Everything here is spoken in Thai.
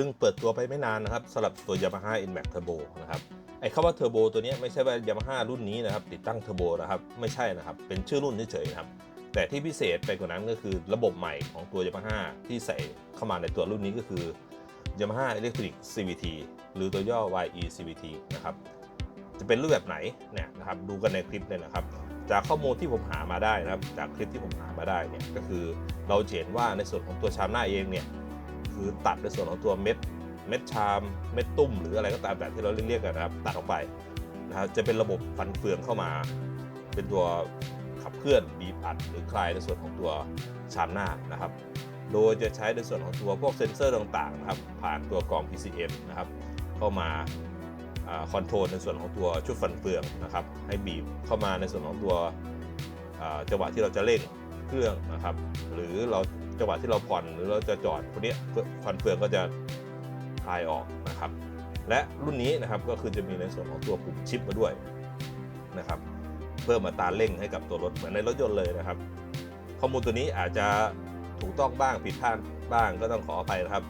พิ่งเปิดตัวไปไม่นานนะครับสำหรับตัว Yamaha NMAX Turbo นะครับไอ้คำว่าเทอร์โบตัวนี้ไม่ใช่ว่า Yamaha รุ่นนี้นะครับติดตั้งเทอร์โบนะครับไม่ใช่นะครับเป็นชื่อรุ่นเฉยๆนะครับแต่ที่พิเศษไปกว่านั้นก็คือระบบใหม่ของตัว Yamaha ที่ใส่เข้ามาในตัวรุ่นนี้ก็คือ Yamaha Electric CVT หรือตัวย่อ YE CVT นะครับจะเป็นรูปแบบไหนเนี่ยนะครับดูกันในคลิปเลยนะครับ จากข้อมูลที่ผมหามาได้นะครับจากคลิปที่ผมหามาได้เนี่ยก็คือเราเห็นว่าในส่วนของตัวชามหน้าเองเนี่ย คือตัดในส่วนของตัวเม็ดเม็ดชามเม็ดตุ้ม หรืออะไรก็ตามแบบที่เราเรียกกันนะครับ ตัดออกไปนะครับจะเป็นระบบฟันเฟืองเข้ามา เป็นตัวขับเคลื่อนบีบอัดหรือคลายในส่วนของตัวชามหน้านะครับ โดยจะใช้ในส่วนของตัวพวกเซ็นเซอร์ต่างๆนะครับ ผ่านตัวกล่อง PCM นะครับ เข้ามาคอนโทรลในส่วนของตัวชุดฟันเฟืองนะครับ ให้บีบเข้ามาในส่วนของตัวจังหวะที่เราจะเร่ง เครื่องนะครับ หรือเราจังหวะที่เราผ่อนหรือเราจะจอดพวกนี้ยฟันเฟืองก็จะคลายออกนะครับ และรุ่นนี้นะครับก็คือจะมีในส่วนของตัวปุ่มชิปมาด้วยนะครับ เพิ่มมาตาเร่งให้กับตัวรถเหมือนในรถยนต์เลยนะครับ ข้อมูลตัวนี้อาจจะถูกต้องบ้างผิดพลาดบ้างก็ต้องขออภัยนะครับ